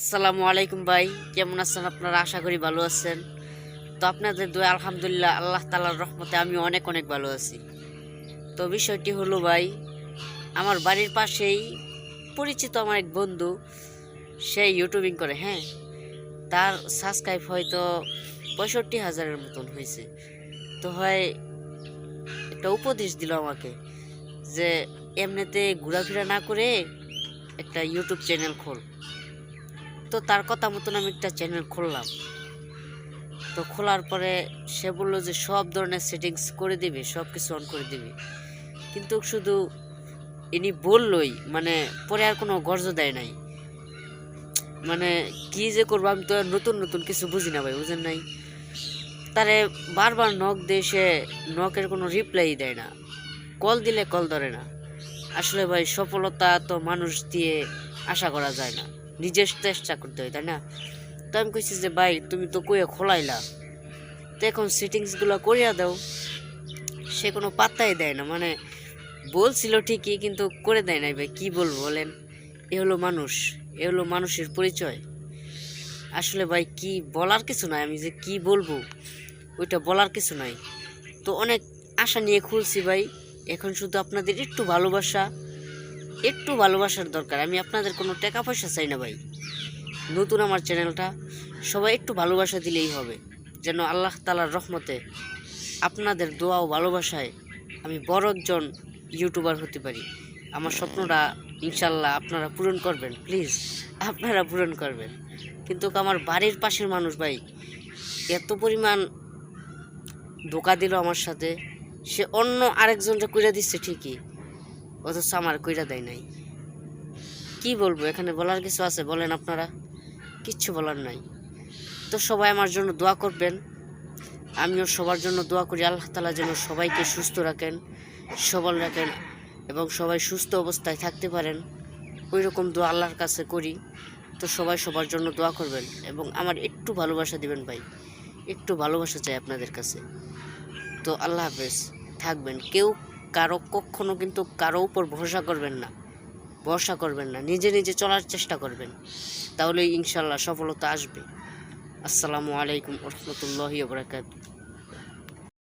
আসসালামু আলাইকুম ভাই, কেমন আছেন আপনারা? আশা করি ভালো আছেন। তো আপনাদের দোয়া, আলহামদুলিল্লাহ, আল্লাহ তালার রহমতে আমি অনেক অনেক ভালো আছি। তো বিষয়টি হলো ভাই, আমার বাড়ির পাশেই পরিচিত আমার এক বন্ধু, সে ইউটিউবিং করে হ্যাঁ? তার সাবস্ক্রাইব হয়তো পঁয়ষট্টি হাজারের মতন হয়েছে। তো হয় একটা উপদেশ দিল আমাকে যে, এমনিতে ঘোরাফেরা না করে একটা ইউটিউব চ্যানেল খোল। তো তার কথা মতন আমি একটা চ্যানেল খুললাম। তো খোলার পরে সে বলল যে সব ধরনের সেটিংস করে দিবে সব কিছু অন করে দিবে। কিন্তু শুধু ইনি বললই মানে পরে আর কোনো গর্জ দেয় নাই। মানে কি যে করব, আমি তো নতুন নতুন কিছু বুঝি না ভাই, বুঝেন নাই? তারে বারবার নখ দিয়ে সে নখের কোনো রিপ্লাই দেয় না। কল দিলে কল ধরে না। আসলে ভাই সফলতা তো মানুষ দিয়ে আশা করা যায় না। নিজের চেষ্টা করতে হয়, তাই না? তো আমি কইছি যে, ভাই, তুমি তো কইয়া খোলাইলা। তো এখন সেটিংসগুলো করিয়া দাও। সে কোনো পাত্তাই দেয় না মানে বলছিল ঠিকই, কিন্তু করে দেয় নাই, ভাই, কী বলব বলেন? এ হলো মানুষ, এ হলো মানুষের পরিচয়। আসলে ভাই, কি বলার কিছু নাই, আমি যে কি বলব, ওইটা বলার কিছু নাই। তো অনেক আশা নিয়ে খুলছি ভাই, এখন শুধু আপনাদের একটু ভালোবাসা একটু ভালোবাসার দরকার। আমি আপনাদের কোনো টাকা পয়সা চাই না ভাই। নতুন আমার চ্যানেলটা, সবাই একটু ভালোবাসা দিলেই হবে। যেন আল্লাহ তালার রহমতে আপনাদের দোয়া ও ভালোবাসায় আমি বড় একজন ইউটিউবার হতে পারি। আমার স্বপ্নটা ইনশাল্লাহ আপনারা পূরণ করবেন, প্লিজ। আপনারা পূরণ করবেন। কিন্তু আমার বাড়ির পাশের মানুষ ভাই, এত পরিমাণ ধোকা দিল আমার সাথে। সে অন্য আরেকজনটা কইরা দিচ্ছে ঠিকই। অথচ আমার কইরা দেয় নাই। কি বলব, এখানে বলার কিছু আছে বলেন আপনারা? কিচ্ছু বলার নাই। তো সবাই আমার জন্য দোয়া করবেন। আমিও সবার জন্য দোয়া করি, আল্লাহ তালা যেন সবাইকে সুস্থ রাখেন, সবল রাখেন এবং সবাই সুস্থ অবস্থায় থাকতে পারেন। ওই রকম দোয়া আল্লাহর কাছে করি। তো সবাই সবার জন্য দোয়া করবেন এবং আমার একটু ভালোবাসা দিবেন ভাই। একটু ভালোবাসা চাই আপনাদের কাছে। তো আল্লাহ হাফেজ। থাকবেন। কেউ কারও কখনো কিন্তু কারও উপর ভরসা করবেন না। ভরসা করবেন না। নিজে নিজে চলার চেষ্টা করবেন। তাহলে ইনশাল্লাহ সফলতা আসবে। আসসালামু আলাইকুম রহমতুল্লাহি বরাকাত